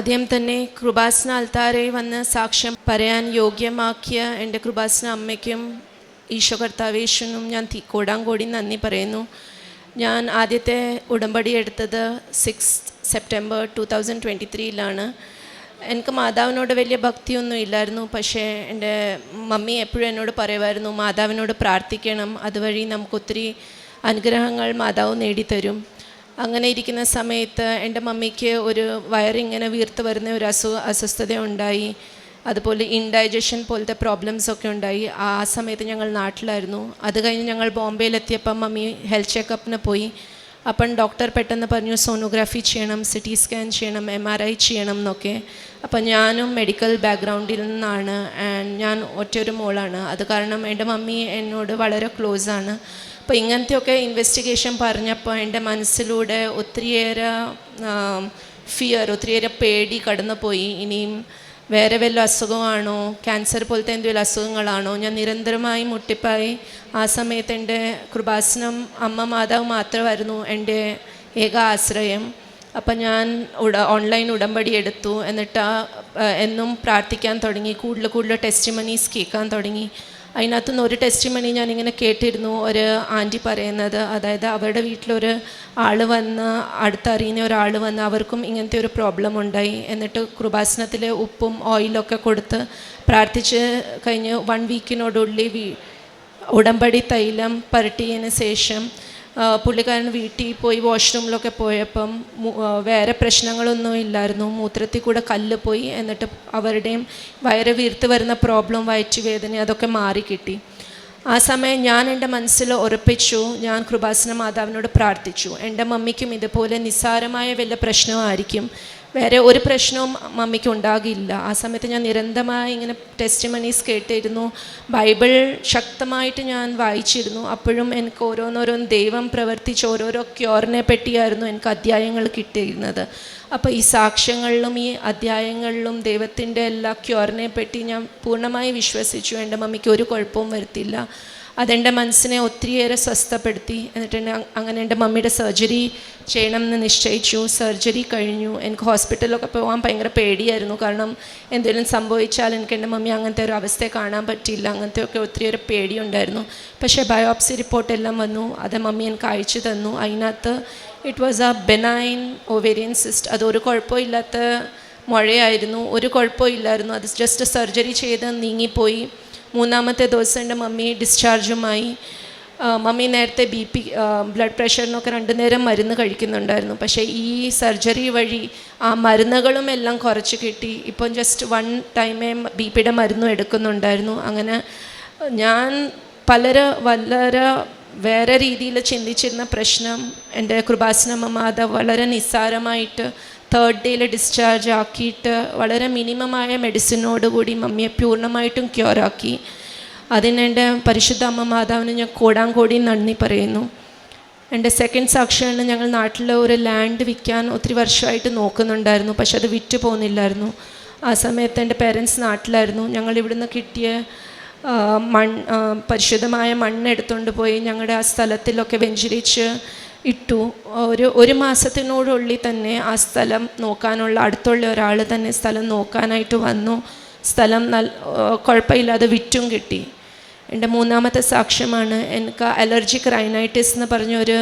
ആദ്യം തന്നെ കൃപാസന അൽത്താരെ വന്ന് സാക്ഷ്യം പറയാൻ യോഗ്യമാക്കിയ എന്റെ കൃപാസന അമ്മയ്ക്കും ഈശോ കർത്താവേശനും ഞാൻ കോടാങ്കോടി നന്ദി പറയുന്നു. ഞാൻ ആദ്യത്തെ ഉടമ്പടി എടുത്തത് six September two thousand twenty ത്രീയിലാണ് എനിക്ക് മാതാവിനോട് വലിയ ഭക്തിയൊന്നും ഇല്ലായിരുന്നു. പക്ഷേ എന്റെ മമ്മി എപ്പോഴും എന്നോട് പറയുമായിരുന്നു മാതാവിനോട് പ്രാർത്ഥിക്കണം. അതുവഴി നമുക്കൊത്തിരി അനുഗ്രഹങ്ങൾ മാതാവ് നേടിത്തരും. അങ്ങനെ ഇരിക്കുന്ന സമയത്ത് എന്റെ മമ്മിക്ക് ഒരു വയറിങ്ങനെ വീർത്ത് വരുന്ന ഒരു അസു അസ്വസ്ഥത ഉണ്ടായി. അതുപോലെ ഇൻഡൈജഷൻ പോലത്തെ പ്രോബ്ലംസ് ഒക്കെ ഉണ്ടായി. ആ സമയത്ത് ഞങ്ങൾ നാട്ടിലായിരുന്നു. അത് കഴിഞ്ഞ് ഞങ്ങൾ ബോംബെയിലെത്തിയപ്പം മമ്മി ഹെൽത്ത് ചെക്കപ്പിന് പോയി. അപ്പം ഡോക്ടർ പെട്ടെന്ന് പറഞ്ഞു സോണോഗ്രാഫി ചെയ്യണം സി ടി സ്കാൻ ചെയ്യണം എം ആർ ഐ ചെയ്യണം എന്നൊക്കെ. അപ്പം ഞാനും മെഡിക്കൽ ബാക്ക്ഗ്രൗണ്ടിൽ നിന്നാണ്. ആൻഡ് ഞാൻ ഒറ്റൊരു മോളാണ്. അത് കാരണം എന്റെ മമ്മി എന്നോട് വളരെ ക്ലോസ് ആണ്. അപ്പോൾ ഇങ്ങനത്തെയൊക്കെ ഇൻവെസ്റ്റിഗേഷൻ പറഞ്ഞപ്പോൾ എന്റെ മനസ്സിലൂടെ ഒത്തിരിയേറെ ഫിയർ ഒത്തിരിയേറെ പേടി കടന്നുപോയി. ഇനിയും വേറെ വല്ല അസുഖമാണോ? ക്യാൻസർ പോലത്തെ എന്തെങ്കിലും അസുഖങ്ങളാണോ? ഞാൻ നിരന്തരമായി മുട്ടിപ്പായി. ആ സമയത്ത് എന്റെ കൃപാസനം അമ്മ മാതാവ് മാത്രമായിരുന്നു എന്റെ ഏക ആശ്രയം. അപ്പം ഞാൻ ഉട ഓൺലൈൻ ഉടമ്പടി എടുത്തു. എന്നിട്ട് എന്നും പ്രാർത്ഥിക്കാൻ തുടങ്ങി. കൂടുതൽ കൂടുതൽ ടെസ്റ്റിമണീസ് കേൾക്കാൻ തുടങ്ങി. അതിനകത്തുനിന്ന് ഒരു ടെസ്റ്റ് മണി ഞാനിങ്ങനെ കേട്ടിരുന്നു. ഒരു ആന്റി പറയുന്നത് അതായത് അവരുടെ വീട്ടിലൊരു ആൾ വന്ന് അടുത്തറിയുന്ന ഒരാൾ വന്ന് അവർക്കും ഇങ്ങനത്തെ ഒരു പ്രോബ്ലം ഉണ്ടായി. എന്നിട്ട് കൃപാസനത്തിൽ ഉപ്പും ഓയിലൊക്കെ കൊടുത്ത് പ്രാർത്ഥിച്ച് കഴിഞ്ഞ് വൺ വീക്കിനോടുള്ളിൽ ഉടമ്പടി തൈലം പരട്ടിയതിന് ശേഷം പുള്ളിക്കാരൻ വീട്ടിൽ പോയി വാഷ്റൂമിലൊക്കെ പോയപ്പം വേറെ പ്രശ്നങ്ങളൊന്നും ഇല്ലായിരുന്നു. മൂത്രത്തിൽ കൂടെ കല്ല് പോയി എന്നിട്ട് അവരുടെയും വയറ് വീർത്ത് വരുന്ന പ്രോബ്ലം വയറ്റുവേദന അതൊക്കെ മാറി കിട്ടി. ആ സമയം ഞാൻ എന്റെ മനസ്സിൽ ഉറപ്പിച്ചു ഞാൻ കൃപാസന മാതാവിനോട് പ്രാർത്ഥിച്ചു. എന്റെ മമ്മിക്കും ഇതുപോലെ നിസ്സാരമായ വല്ല പ്രശ്നമായിരിക്കും. വേറെ ഒരു പ്രശ്നവും മമ്മിക്ക് ഉണ്ടാകില്ല ആ സമയത്ത് ഞാൻ നിരന്തരമായി ഇങ്ങനെ ടെസ്റ്റ് മണീസ് കേട്ടിരുന്നു. ബൈബിൾ ശക്തമായിട്ട് ഞാൻ വായിച്ചിരുന്നു. അപ്പോഴും എനിക്ക് ഓരോന്നോരോന്ന് ദൈവം പ്രവർത്തിച്ച് ഓരോരോ ക്യോറിനെ പറ്റിയായിരുന്നു എനിക്ക് അധ്യായങ്ങൾ കിട്ടിയിരുന്നത്. അപ്പോൾ ഈ സാക്ഷ്യങ്ങളിലും ഈ അധ്യായങ്ങളിലും ദൈവത്തിന്റെ എല്ലാ ക്യോറിനെ പറ്റി ഞാൻ പൂർണമായി വിശ്വസിച്ചു. എന്റെ മമ്മിക്ക് ഒരു കുഴപ്പവും വരുത്തില്ല അതെന്റെ മനസ്സിനെ ഒത്തിരിയേറെ സ്വസ്ഥപ്പെടുത്തി. എന്നിട്ട് എന്നെ അങ്ങനെ എന്റെ മമ്മിയുടെ സർജറി ചെയ്യണം എന്ന് നിശ്ചയിച്ചു. സർജറി കഴിഞ്ഞു. എനിക്ക് ഹോസ്പിറ്റലിലൊക്കെ പോകാൻ ഭയങ്കര പേടിയായിരുന്നു. കാരണം എന്തെങ്കിലും സംഭവിച്ചാൽ എനിക്ക് എന്റെ മമ്മി അങ്ങനത്തെ ഒരു അവസ്ഥയെ കാണാൻ പറ്റിയില്ല. അങ്ങനത്തെ ഒക്കെ ഒത്തിരിയേറെ പേടിയുണ്ടായിരുന്നു. പക്ഷേ ബയോപ്സി റിപ്പോർട്ട് എല്ലാം വന്നു. അത് മമ്മി എനിക്ക് അയച്ചു തന്നു. അതിനകത്ത് it was a benign ovarian cyst അതൊരു കുഴപ്പമില്ലാത്ത മുഴയായിരുന്നു. ഒരു കുഴപ്പമില്ലായിരുന്നു. അത് ജസ്റ്റ് സർജറി ചെയ്ത് നീങ്ങിപ്പോയി. മൂന്നാമത്തെ ദിവസം എന്റെ മമ്മി ഡിസ്ചാർജുമായി മമ്മി നേരത്തെ ബി പി ബ്ലഡ് പ്രഷറിനൊക്കെ രണ്ടു നേരം മരുന്ന് കഴിക്കുന്നുണ്ടായിരുന്നു. പക്ഷേ ഈ സർജറി വഴി ആ മരുന്നുകളും എല്ലാം കുറച്ച് കിട്ടി. ഇപ്പം ജസ്റ്റ് വൺ ടൈമേ ബി പിയുടെ മരുന്നും എടുക്കുന്നുണ്ടായിരുന്നു. അങ്ങനെ ഞാൻ പലര വളരെ വേറെ രീതിയിൽ ചിന്തിച്ചിരുന്ന പ്രശ്നം എന്റെ കൃപാസനമ്മ മാതാവ് വളരെ നിസ്സാരമായിട്ട് തേർഡ് ഡേയിൽ ഡിസ്ചാർജ് ആക്കിയിട്ട് വളരെ മിനിമമായ മെഡിസിനോടുകൂടി മമ്മിയെ പൂർണമായിട്ടും ക്യൂറാക്കി അതിന് എന്റെ പരിശുദ്ധ അമ്മ മാതാവിന് ഞാൻ കോടാങ്കോടി നന്ദി പറയുന്നു. എന്റെ സെക്കൻഡ് സാക്ഷിയാണ് ഞങ്ങൾ നാട്ടിൽ ഒരു ലാൻഡ് വിൽക്കാൻ ഒത്തിരി വർഷമായിട്ട് നോക്കുന്നുണ്ടായിരുന്നു. പക്ഷെ അത് വിറ്റ് പോകുന്നില്ലായിരുന്നു ആ സമയത്ത് എന്റെ പേരൻസ് നാട്ടിലായിരുന്നു. ഞങ്ങൾ ഇവിടുന്ന് കിട്ടിയ മൺ പരിശുദ്ധമായ മണ്ണ് എടുത്തുകൊണ്ട് പോയി ഞങ്ങളുടെ ആ സ്ഥലത്തിലൊക്കെ വെഞ്ചരിച്ച് ഇട്ടു. ഒരു ഒരു മാസത്തിനോടുള്ളിൽ തന്നെ ആ സ്ഥലം നോക്കാനുള്ള അടുത്തുള്ള ഒരാൾ തന്നെ സ്ഥലം നോക്കാനായിട്ട് വന്നു. സ്ഥലം നൽ കുഴപ്പമില്ലാതെ വിറ്റും കിട്ടി. എന്റെ മൂന്നാമത്തെ സാക്ഷ്യമാണ് എനിക്ക് അലർജിക് റൈനൈറ്റിസ് എന്ന് പറഞ്ഞൊരു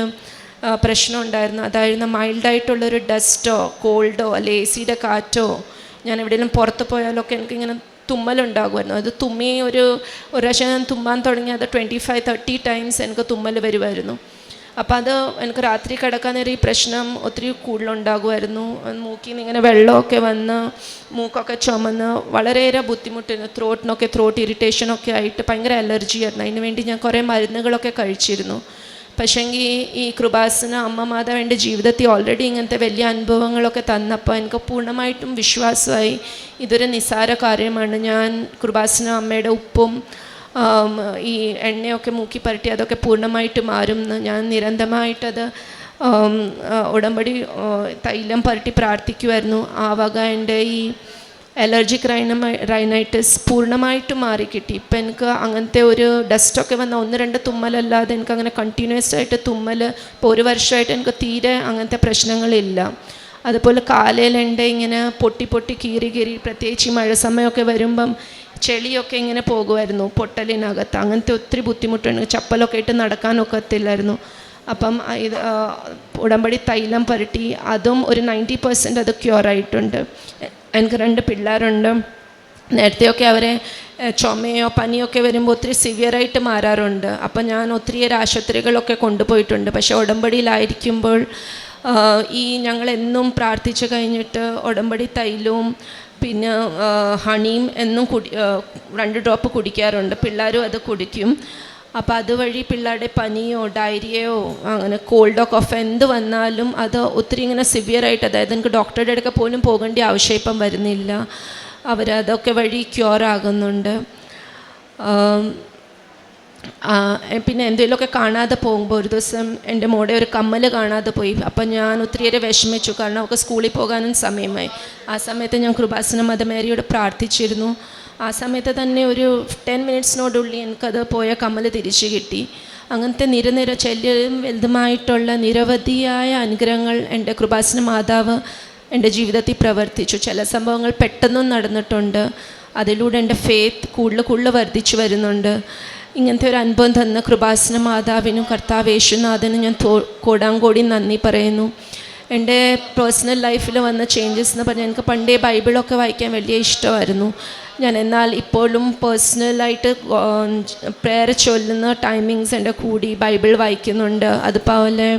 പ്രശ്നം ഉണ്ടായിരുന്നു അതായത് മൈൽഡായിട്ടുള്ളൊരു ഡസ്റ്റോ കോൾഡോ അല്ലെ എ സിയുടെ കാറ്റോ ഞാൻ എവിടെയെങ്കിലും പുറത്ത് പോയാലൊക്കെ എനിക്കിങ്ങനെ തുമ്മലുണ്ടാകുമായിരുന്നു. അത് തുമ്മി ഒരു ഒരു പ്രാവശ്യം ഞാൻ തുമ്മാൻ തുടങ്ങി അത് ട്വന്റി ഫൈവ് തേർട്ടി ടൈംസ് എനിക്ക് തുമ്മൽ വരുമായിരുന്നു. അപ്പോൾ അത് എനിക്ക് രാത്രി കിടക്കാൻ നേരം ഈ പ്രശ്നം ഒത്തിരി കൂടുതലുണ്ടാകുമായിരുന്നു. മൂക്കിൽ നിന്ന് ഇങ്ങനെ വെള്ളമൊക്കെ വന്ന് മൂക്കൊക്കെ ചുമന്ന് വളരെയേറെ ബുദ്ധിമുട്ടായിരുന്നു. ത്രോട്ടിനൊക്കെ ത്രോട്ട് ഇറിറ്റേഷനൊക്കെ ആയിട്ട് ഭയങ്കര അലർജി ആയിരുന്നു. അതിന് വേണ്ടി ഞാൻ കുറേ മരുന്നുകളൊക്കെ കഴിച്ചിരുന്നു. പക്ഷേങ്കിൽ ഈ കൃപാസന അമ്മ മാതാവ് എന്റെ ജീവിതത്തിൽ ഓൾറെഡി ഇങ്ങനത്തെ വലിയ അനുഭവങ്ങളൊക്കെ തന്നപ്പോൾ എനിക്ക് പൂർണമായിട്ടും വിശ്വാസമായി ഇതൊരു നിസ്സാര കാര്യമാണ്. ഞാൻ കൃപാസന അമ്മയുടെ ഉപ്പും ഈ എണ്ണയൊക്കെ മൂക്കി പരട്ടി അതൊക്കെ പൂർണമായിട്ട് മാറും എന്ന് ഞാൻ നിരന്തരമായിട്ടത് ഉടമ്പടി തൈലം പരട്ടി പ്രാർത്ഥിക്കുമായിരുന്നു ആ വക എന്റെ ഈ അലർജിക് റൈനമൈ റൈനൈറ്റിസ് പൂർണമായിട്ടും മാറിക്കിട്ടി. ഇപ്പം എനിക്ക് അങ്ങനത്തെ ഒരു ഡസ്റ്റൊക്കെ വന്ന ഒന്ന് രണ്ട് തുമ്മലല്ലാതെ എനിക്ക് അങ്ങനെ കണ്ടിന്യൂസ് ആയിട്ട് തുമ്മൽ ഇപ്പോൾ ഒരു വർഷമായിട്ട് എനിക്ക് തീരെ അങ്ങനത്തെ പ്രശ്നങ്ങളില്ല. അതുപോലെ കാലയിലുണ്ട് ഇങ്ങനെ പൊട്ടി പൊട്ടി കീറി കീറി പ്രത്യേകിച്ച് മഴ സമയമൊക്കെ വരുമ്പം ചെളിയൊക്കെ ഇങ്ങനെ പോകുമായിരുന്നു പൊട്ടലിനകത്ത്. അങ്ങനത്തെ ഒത്തിരി ബുദ്ധിമുട്ടുണ്ട്. ചപ്പലൊക്കെ ഇട്ട് നടക്കാനൊക്കത്തില്ലായിരുന്നു. അപ്പം ഇത് ഉടമ്പടി തൈലം പുരട്ടി അതും ഒരു നയന്റി പെർസെന്റ് അത് എ- എനിക്ക് രണ്ട് പിള്ളേരുണ്ട്. നേരത്തെയൊക്കെ അവരെ ചുമയോ പനിയൊക്കെ വരുമ്പോൾ ഒത്തിരി സിവിയറായിട്ട് മാറാറുണ്ട്. അപ്പം ഞാൻ ഒത്തിരിയേറെ ആശുപത്രികളൊക്കെ കൊണ്ടുപോയിട്ടുണ്ട്. പക്ഷേ ഉടമ്പടിയിലായിരിക്കുമ്പോൾ ഈ ഞങ്ങൾ എന്നും പ്രാർത്ഥിച്ചു കഴിഞ്ഞിട്ട് ഉടമ്പടി തൈലവും പിന്നെ ഹണിയും എന്നും കുടി രണ്ട് ഡ്രോപ്പ് കുടിക്കാറുണ്ട്. പിള്ളേരും അത് കുടിക്കും. അപ്പോൾ അതുവഴി പിള്ളേരുടെ പനിയോ ഡയറിയയോ അങ്ങനെ കോൾഡോ കോഫ് എന്ത് വന്നാലും അത് ഒത്തിരി ഇങ്ങനെ സിവിയറായിട്ട് അതായത് എനിക്ക് ഡോക്ടറുടെ അടുക്ക പോലും പോകേണ്ട ആവശ്യം ഇപ്പം വരുന്നില്ല. അവരതൊക്കെ വഴി ക്യൂർ ആകുന്നുണ്ട്. പിന്നെ എന്തെങ്കിലുമൊക്കെ കാണാതെ പോകുമ്പോൾ ഒരു ദിവസം എന്റെ മോടെ ഒരു കമ്മൽ കാണാതെ പോയി. അപ്പം ഞാൻ ഒത്തിരിയേറെ വിഷമിച്ചു. കാരണം അവൾക്ക് സ്കൂളിൽ പോകാനും സമയമായി. ആ സമയത്ത് ഞാൻ കൃപാസന മദമേരിയോട് പ്രാർത്ഥിച്ചിരുന്നു. ആ സമയത്ത് തന്നെ ഒരു ടെൻ മിനിറ്റ്സിനോടുള്ളിൽ എനിക്കത് പോയ കമ്മൽ തിരിച്ചു കിട്ടി. അങ്ങനത്തെ നിരനിര ചെല്ലും വലുതുമായിട്ടുള്ള നിരവധിയായ അനുഗ്രഹങ്ങൾ എന്റെ കൃപാസന മാതാവ് എന്റെ ജീവിതത്തിൽ പ്രവർത്തിച്ചു. ചില സംഭവങ്ങൾ പെട്ടെന്നും നടന്നിട്ടുണ്ട്. അതിലൂടെ എന്റെ ഫേത്ത് കൂടുതൽ കൂടുതൽ വർദ്ധിച്ചു വരുന്നുണ്ട്. ഇങ്ങനത്തെ ഒരു അനുഭവം തന്ന കൃപാസന മാതാവിനും കർത്താവ് യേശുനാഥനും ഞാൻ കോടാങ്കോടി നന്ദി പറയുന്നു. എന്റെ പേഴ്സണൽ ലൈഫിൽ വന്ന ചേഞ്ചസ് എന്ന് പറഞ്ഞാൽ എനിക്ക് പണ്ടേ ബൈബിളൊക്കെ വായിക്കാൻ വലിയ ഇഷ്ടമായിരുന്നു. ഞാൻ എന്നാൽ ഇപ്പോഴും പേഴ്സണലായിട്ട് പ്രേയർ ചൊല്ലുന്ന ടൈമിങ്സ് എന്റെ കൂടി ബൈബിൾ വായിക്കുന്നുണ്ട്. അതുപോലെ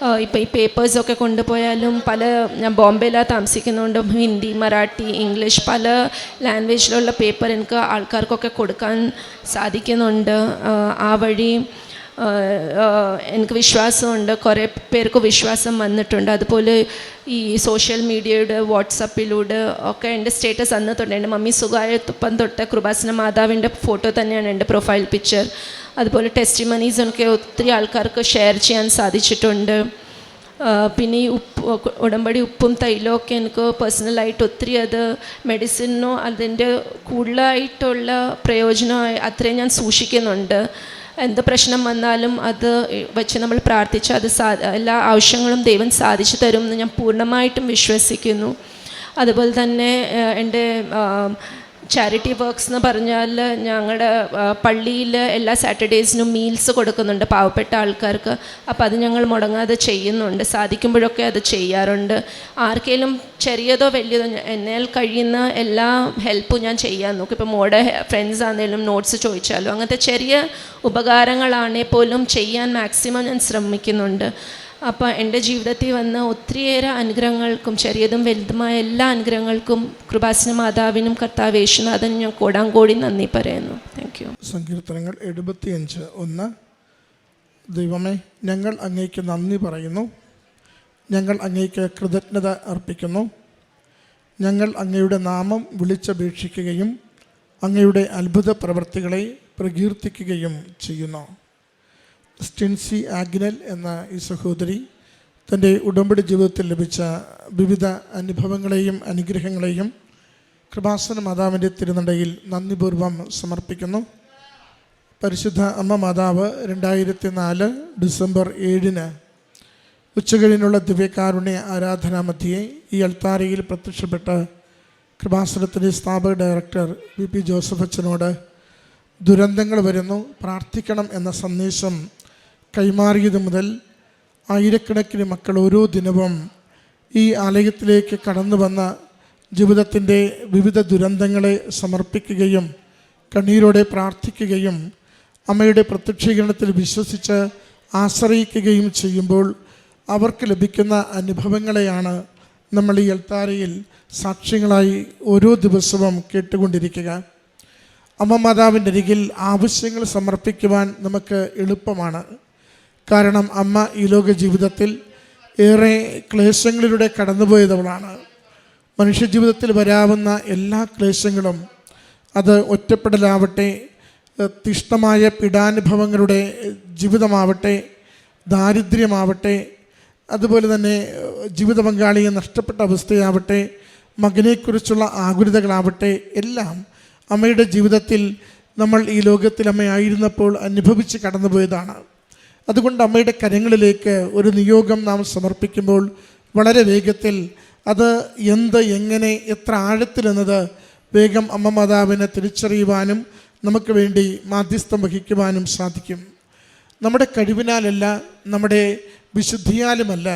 ഇപ്പോൾ ഈ പേപ്പേഴ്സൊക്കെ കൊണ്ടുപോയാലും പല ഞാൻ ബോംബെയിലാണ് താമസിക്കുന്നുണ്ട് ഹിന്ദി മറാഠി ഇംഗ്ലീഷ് പല ലാംഗ്വേജിലുള്ള പേപ്പർ എനിക്ക് ആൾക്കാർക്കൊക്കെ കൊടുക്കാൻ സാധിക്കുന്നുണ്ട്. ആ, വഴി എനിക്ക് വിശ്വാസമുണ്ട്. കുറേ പേർക്ക് വിശ്വാസം വന്നിട്ടുണ്ട്. അതുപോലെ ഈ സോഷ്യൽ മീഡിയയുടെ വാട്സപ്പിലൂടെ ഒക്കെ എന്റെ സ്റ്റേറ്റസ് അന്നിട്ടുണ്ട് എന്റെ മമ്മി സുഖമായപ്പം തൊട്ട് കൃപാസന മാതാവിന്റെ ഫോട്ടോ തന്നെയാണ് എന്റെ പ്രൊഫൈൽ പിക്ചർ അതുപോലെ ടെസ്റ്റിമണീസ് മണീസൊക്കെ ഒത്തിരി ആൾക്കാർക്ക് ഷെയർ ചെയ്യാൻ സാധിച്ചിട്ടുണ്ട്. പിന്നെ ഈ ഉപ്പ് ഉടമ്പടി ഉപ്പും തൈലവും ഒക്കെ എനിക്ക് പേഴ്സണലായിട്ട് ഒത്തിരി അത് മെഡിസിനോ അതിന്റെ കൂടുതലായിട്ടുള്ള പ്രയോജനമായി അത്രയും ഞാൻ സൂക്ഷിക്കുന്നുണ്ട്. എന്ത് പ്രശ്നം വന്നാലും അത് വെച്ച് നമ്മൾ പ്രാർത്ഥിച്ച് അത് സാ എല്ലാ ആവശ്യങ്ങളും ദൈവം സാധിച്ചു തരും എന്ന് ഞാൻ പൂർണമായിട്ടും വിശ്വസിക്കുന്നു. അതുപോലെ തന്നെ എന്റെ ചാരിറ്റി വർക്ക്സ് എന്ന് പറഞ്ഞാൽ ഞങ്ങളുടെ പള്ളിയിൽ എല്ലാ സാറ്റർഡേസിനും മീൽസ് കൊടുക്കുന്നുണ്ട് പാവപ്പെട്ട ആൾക്കാർക്ക്. അപ്പോൾ അത് ഞങ്ങൾ മുടങ്ങാതെ ചെയ്യുന്നുണ്ട്. സാധിക്കുമ്പോഴൊക്കെ അത് ചെയ്യാറുണ്ട്. ആർക്കെങ്കിലും ചെറിയതോ വലിയതോ എന്നാൽ കഴിയുന്ന എല്ലാ ഹെൽപ്പും ഞാൻ ചെയ്യാൻ നോക്കും. ഇപ്പോൾ മോടെ ഫ്രണ്ട്സ് ആണെങ്കിലും നോട്ട്സ് ചോദിച്ചാലും അങ്ങനത്തെ ചെറിയ ഉപകാരങ്ങളാണെങ്കിൽ പോലും ചെയ്യാൻ മാക്സിമം ഞാൻ ശ്രമിക്കുന്നുണ്ട്. അപ്പോൾ എന്റെ ജീവിതത്തിൽ വന്ന ഒത്തിരിയേറെ അനുഗ്രഹങ്ങൾക്കും ചെറിയതും വലുതുമായ എല്ലാ അനുഗ്രഹങ്ങൾക്കും കൃപാസന മാതാവിനും കർത്താവ് യേശുനാഥനും ഞാൻ കോടാങ്കോടി നന്ദി പറയുന്നു. താങ്ക് യു സങ്കീർത്തനങ്ങൾ എഴുപത്തിയഞ്ച് ഒന്ന്. ദൈവമേ ഞങ്ങൾ അങ്ങേക്ക് നന്ദി പറയുന്നു. ഞങ്ങൾ അങ്ങേക്ക് കൃതജ്ഞത അർപ്പിക്കുന്നു. ഞങ്ങൾ അങ്ങയുടെ നാമം വിളിച്ചപേക്ഷിക്കുകയും അങ്ങയുടെ അത്ഭുത പ്രവർത്തികളെ പ്രകീർത്തിക്കുകയും ചെയ്യുന്നു. സ്റ്റിൻസി ആഗ്നൽ എന്ന ഈ സഹോദരി തന്റെ ഉടമ്പടി ജീവിതത്തിൽ ലഭിച്ച വിവിധ അനുഭവങ്ങളെയും അനുഗ്രഹങ്ങളെയും കൃപാസന മാതാവിന്റെ തിരുനടയിൽ നന്ദിപൂർവം സമർപ്പിക്കുന്നു. പരിശുദ്ധ അമ്മ മാതാവ് രണ്ടായിരത്തി നാല് ഡിസംബർ ഏഴിന് ഉച്ചകഴിഞ്ഞുള്ള ദിവ്യകാരുണ്യ ആരാധനാമധ്യയെ ഈ അൾത്താരയിൽ പ്രത്യക്ഷപ്പെട്ട കൃപാസനത്തിന്റെ സ്ഥാപക ഡയറക്ടർ വി പി ജോസഫ് അച്ഛനോട് ദുരന്തങ്ങൾ വരുന്നു പ്രാർത്ഥിക്കണം എന്ന സന്ദേശം കൈമാറിയത് മുതൽ ആയിരക്കണക്കിന് മക്കൾ ഓരോ ദിനവും ഈ ആലയത്തിലേക്ക് കടന്നു വന്ന ജീവിതത്തിന്റെ വിവിധ ദുരന്തങ്ങളെ സമർപ്പിക്കുകയും കണ്ണീരോടെ പ്രാർത്ഥിക്കുകയും അമ്മയുടെ പ്രത്യക്ഷീകരണത്തിൽ വിശ്വസിച്ച് ആശ്രയിക്കുകയും ചെയ്യുമ്പോൾ അവർക്ക് ലഭിക്കുന്ന അനുഭവങ്ങളെയാണ് നമ്മൾ ഈ എൽത്താരയിൽ സാക്ഷ്യങ്ങളായി ഓരോ ദിവസവും കേട്ടുകൊണ്ടിരിക്കുക. അമ്മ മാതാവിന്റെ അരികിൽ ആവശ്യങ്ങൾ സമർപ്പിക്കുവാൻ നമുക്ക് എളുപ്പമാണ്. കാരണം അമ്മ ഈ ലോക ജീവിതത്തിൽ ഏറെ ക്ലേശങ്ങളിലൂടെ കടന്നുപോയതവളാണ് മനുഷ്യജീവിതത്തിൽ വരാവുന്ന എല്ലാ ക്ലേശങ്ങളും അത് ഒറ്റപ്പെടലാവട്ടെ തിഷ്ടമായ പീഡാനുഭവങ്ങളുടെ ജീവിതമാവട്ടെ ദാരിദ്ര്യമാവട്ടെ അതുപോലെ തന്നെ ജീവിത പങ്കാളിയെ നഷ്ടപ്പെട്ട അവസ്ഥയാവട്ടെ മകനെക്കുറിച്ചുള്ള ആകുലതകളാവട്ടെ എല്ലാം അമ്മയുടെ ജീവിതത്തിൽ നമ്മൾ ഈ ലോകത്തിൽ അമ്മയായിരുന്നപ്പോൾ അനുഭവിച്ച് കടന്നുപോയതാണ്. അതുകൊണ്ട് അമ്മയുടെ കരങ്ങളിലേക്ക് ഒരു നിയോഗം നാം സമർപ്പിക്കുമ്പോൾ വളരെ വേഗത്തിൽ അത് എന്ത് എങ്ങനെ എത്ര ആഴത്തിലെന്നത് വേഗം അമ്മ മാതാവിനെ തിരിച്ചറിയുവാനും നമുക്ക് വേണ്ടി മാധ്യസ്ഥം വഹിക്കുവാനും സാധിക്കും. നമ്മുടെ കഴിവിനാലല്ല നമ്മുടെ വിശുദ്ധിയാലുമല്ല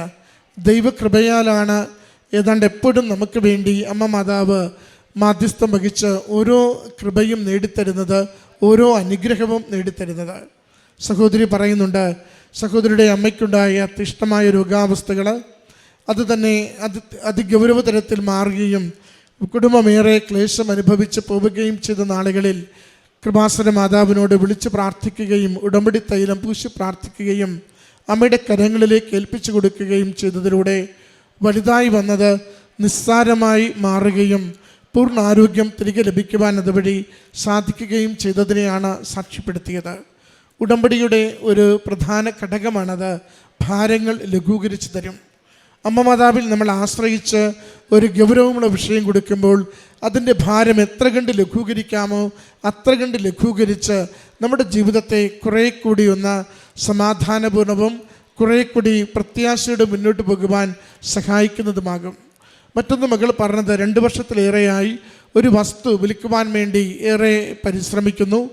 ദൈവകൃപയാലാണ് ഏതാണ്ട് എപ്പോഴും നമുക്ക് വേണ്ടി അമ്മ മാതാവ് മാധ്യസ്ഥം വഹിച്ച് ഓരോ കൃപയും നേടിത്തരുന്നത് ഓരോ അനുഗ്രഹവും നേടിത്തരുന്നത്. സഹോദരി പറയുന്നുണ്ട് സഹോദരിയുടെ അമ്മയ്ക്കുണ്ടായ അത്യഷ്ടമായ രോഗാവസ്ഥകൾ അത് തന്നെ അത് അതിഗൗരവതരത്തിൽ മാറുകയും കുടുംബമേറെ ക്ലേശം അനുഭവിച്ച് പോവുകയും ചെയ്ത നാളുകളിൽ കൃപാസന മാതാവിനോട് വിളിച്ച് പ്രാർത്ഥിക്കുകയും ഉടമ്പടി തൈലം പൂശി പ്രാർത്ഥിക്കുകയും അമ്മയുടെ കരങ്ങളിലേക്ക് ഏൽപ്പിച്ചു കൊടുക്കുകയും ചെയ്തതിലൂടെ വലുതായി വന്നത് നിസ്സാരമായി മാറുകയും പൂർണ ആരോഗ്യം തിരികെ ലഭിക്കുവാൻ അതുവഴി സാധിക്കുകയും ചെയ്തതിനെയാണ് സാക്ഷ്യപ്പെടുത്തിയത്. ഉടമ്പടിയുടെ ഒരു പ്രധാന ഘടകമാണത് ഭാരങ്ങൾ ലഘൂകരിച്ചു തരും. അമ്മ മാതാവിൽ നമ്മൾ ആശ്രയിച്ച് ഒരു ഗൗരവമുള്ള വിഷയം കൊടുക്കുമ്പോൾ അതിന്റെ ഭാരം എത്ര കണ്ട് ലഘൂകരിക്കാമോ അത്ര കണ്ട് ലഘൂകരിച്ച് നമ്മുടെ ജീവിതത്തെ കുറേ കൂടി ഒന്ന് സമാധാനപൂർണവും കുറേ കൂടി പ്രത്യാശയോടെ മുന്നോട്ട് പോകുവാൻ സഹായിക്കുന്നതുമാകും. മറ്റൊന്ന് മകൾ പറഞ്ഞത് രണ്ട് വർഷത്തിലേറെയായി ഒരു വസ്തു വിൽക്കുവാൻ വേണ്ടി ഏറെ പരിശ്രമിക്കുന്നു.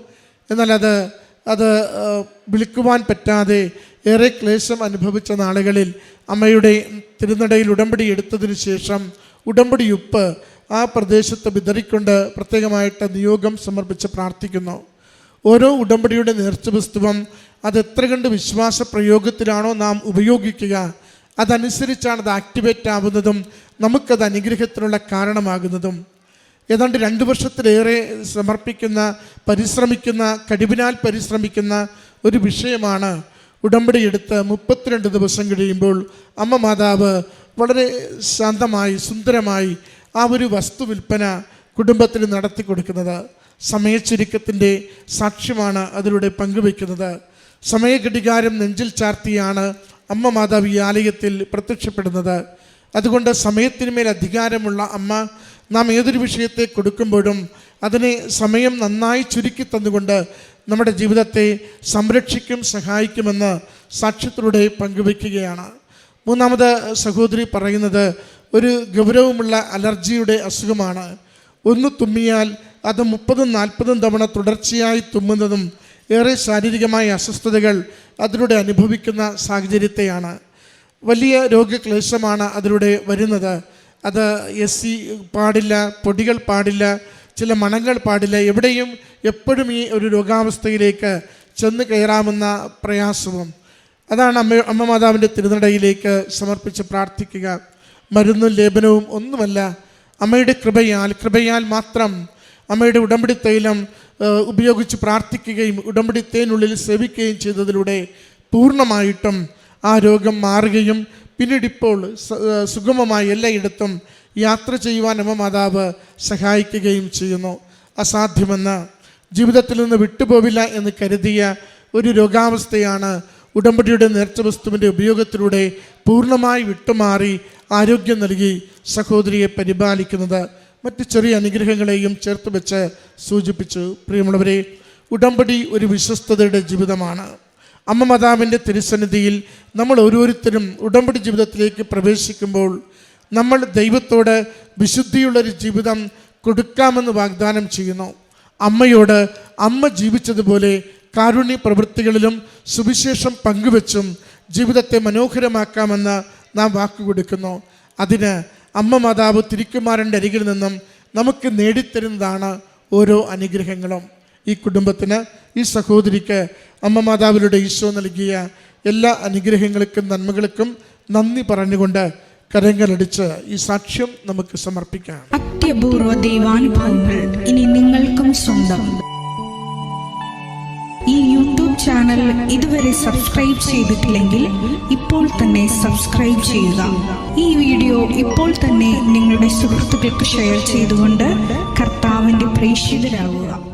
എന്നാൽ അത് അത് വിളിക്കുവാൻ പറ്റാതെ ഏറെ ക്ലേശം അനുഭവിച്ച നാളുകളിൽ അമ്മയുടെ തിരുനടയിൽ ഉടമ്പടി എടുത്തതിന് ശേഷം ഉടമ്പടി ഉപ്പ് ആ പ്രദേശത്ത് വിതറിക്കൊണ്ട് പ്രത്യേകമായിട്ട് നിയോഗം സമർപ്പിച്ച് പ്രാർത്ഥിക്കുന്നു. ഓരോ ഉടമ്പടിയുടെ നേർച്ച അത് എത്ര കണ്ട് വിശ്വാസ പ്രയോഗത്തിലാണോ നാം ഉപയോഗിക്കുക അതനുസരിച്ചാണ് അത് ആക്ടിവേറ്റ് ആവുന്നതും നമുക്കത് അനുഗ്രഹത്തിനുള്ള കാരണമാകുന്നതും. ഏതാണ്ട് രണ്ട് വർഷത്തിലേറെ സമർപ്പിക്കുന്ന പരിശ്രമിക്കുന്ന കഴിവിനാൽ പരിശ്രമിക്കുന്ന ഒരു വിഷയമാണ് ഉടമ്പടി എടുത്ത് മുപ്പത്തിരണ്ട് ദിവസം കഴിയുമ്പോൾ അമ്മ മാതാവ് വളരെ ശാന്തമായി സുന്ദരമായി ആ ഒരു വസ്തു വിൽപ്പന കുടുംബത്തിന് നടത്തി കൊടുക്കുന്നത്. സമയച്ചുരുക്കത്തിന്റെ സാക്ഷ്യമാണ് അതിലൂടെ പങ്കുവയ്ക്കുന്നത്. സമയഘടികാരം നെഞ്ചിൽ ചാർത്തിയാണ് അമ്മ മാതാവ് ഈ ആലയത്തിൽ പ്രത്യക്ഷപ്പെടുന്നത്. അതുകൊണ്ട് സമയത്തിന് മേൽ അധികാരമുള്ള അമ്മ നാം ഏതൊരു വിഷയത്തെ കൊടുക്കുമ്പോഴും അതിനെ സമയം നന്നായി ചുരുക്കി തന്നുകൊണ്ട് നമ്മുടെ ജീവിതത്തെ സംരക്ഷിക്കും സഹായിക്കുമെന്ന് സാക്ഷ്യത്തിലൂടെ പങ്കുവയ്ക്കുകയാണ്. മൂന്നാമത് സഹോദരി പറയുന്നത് ഒരു ഗൗരവമുള്ള അലർജിയുടെ അസുഖമാണ്. ഒന്ന് തുമ്മിയാൽ അത് മുപ്പതും നാൽപ്പതും തവണ തുടർച്ചയായി തുമ്മുന്നതും ഏറെ ശാരീരികമായ അസ്വസ്ഥതകൾ അതിലൂടെ അനുഭവിക്കുന്ന സാഹചര്യത്തെയാണ്. വലിയ രോഗക്ലേശമാണ് അതിലൂടെ വരുന്നത്. അത് എസ് സി പാടില്ല പൊടികൾ പാടില്ല ചില മണങ്ങൾ പാടില്ല എവിടെയും എപ്പോഴും ഈ ഒരു രോഗാവസ്ഥയിലേക്ക് ചെന്ന് കയറാമെന്ന പ്രയാസവും. അതാണ് അമ്മ അമ്മ മാതാവിന്റെ തിരുനടയിലേക്ക് സമർപ്പിച്ച് പ്രാർത്ഥിക്കുക. മരുന്നും ലേപനവും ഒന്നുമല്ല അമ്മയുടെ കൃപയാൽ കൃപയാൽ മാത്രം അമ്മയുടെ ഉടമ്പടി തൈലം ഉപയോഗിച്ച് പ്രാർത്ഥിക്കുകയും ഉടമ്പടി തേനുള്ളിൽ സേവിക്കുകയും ചെയ്തതിലൂടെ പൂർണമായിട്ടും ആ രോഗം മാറുകയും പിന്നീട് ഇപ്പോൾ സുഗമമായി എല്ലായിടത്തും യാത്ര ചെയ്യുവാൻ അമ്മ മാതാവ് സഹായിക്കുകയും ചെയ്യുന്നു. അസാധ്യമെന്ന് ജീവിതത്തിൽ നിന്ന് വിട്ടുപോവില്ല എന്ന് കരുതിയ ഒരു രോഗാവസ്ഥയാണ് ഉടമ്പടിയുടെ നേർച്ച വസ്തുവിന്റെ ഉപയോഗത്തിലൂടെ പൂർണമായി വിട്ടുമാറി ആരോഗ്യം നൽകി സഹോദരിയെ പരിപാലിക്കുന്നത്. മറ്റ് ചെറിയ അനുഗ്രഹങ്ങളെയും ചേർത്ത് വെച്ച് സൂചിപ്പിച്ചു. പ്രിയമുള്ളവരെ ഉടമ്പടി ഒരു വിശ്വസ്തതയുടെ ജീവിതമാണ്. അമ്മ മാതാവിന്റെ തിരുസന്നിധിയിൽ നമ്മൾ ഓരോരുത്തരും ഉടമ്പടി ജീവിതത്തിലേക്ക് പ്രവേശിക്കുമ്പോൾ നമ്മൾ ദൈവത്തോട് വിശുദ്ധിയുള്ളൊരു ജീവിതം കൊടുക്കാമെന്ന് വാഗ്ദാനം ചെയ്യുന്നു. അമ്മയോട് അമ്മ ജീവിച്ചതുപോലെ കാരുണ്യ പ്രവൃത്തികളിലും സുവിശേഷം പങ്കുവെച്ചും ജീവിതത്തെ മനോഹരമാക്കാമെന്ന് നാം വാക്കുകൊടുക്കുന്നു അതിന് അമ്മ മാതാവ് തിരിക്കുമാരന്റെ അരികിൽ നിന്നും നമുക്ക് നേടിത്തരുന്നതാണ് ഓരോ അനുഗ്രഹങ്ങളും. ഈ കുടുംബത്തിന് ഈ സഹോദരിക്ക് അമ്മ മാതാവിലൂടെ ഈശോ നൽകിയ എല്ലാ അനുഗ്രഹങ്ങൾക്കും നന്മകൾക്കും നന്ദി പറഞ്ഞുകൊണ്ട് കരങ്ങളടിച്ച് ഈ സാക്ഷ്യം നമുക്ക് സമർപ്പിക്കാം. അത്യപൂർവ ദൈവാനുഭവങ്ങൾ ഇനി നിങ്ങൾക്കും സ്വന്തം. ഈ യൂട്യൂബ് ചാനൽ ഇതുവരെ സബ്സ്ക്രൈബ് ചെയ്തിട്ടില്ലെങ്കിൽ ഇപ്പോൾ തന്നെ സബ്സ്ക്രൈബ് ചെയ്യുക. ഈ വീഡിയോ ഇപ്പോൾ തന്നെ നിങ്ങളുടെ സുഹൃത്തുക്കൾക്ക് ഷെയർ ചെയ്തുകൊണ്ട് കർത്താവിന്റെ പ്രേക്ഷിതരാകുക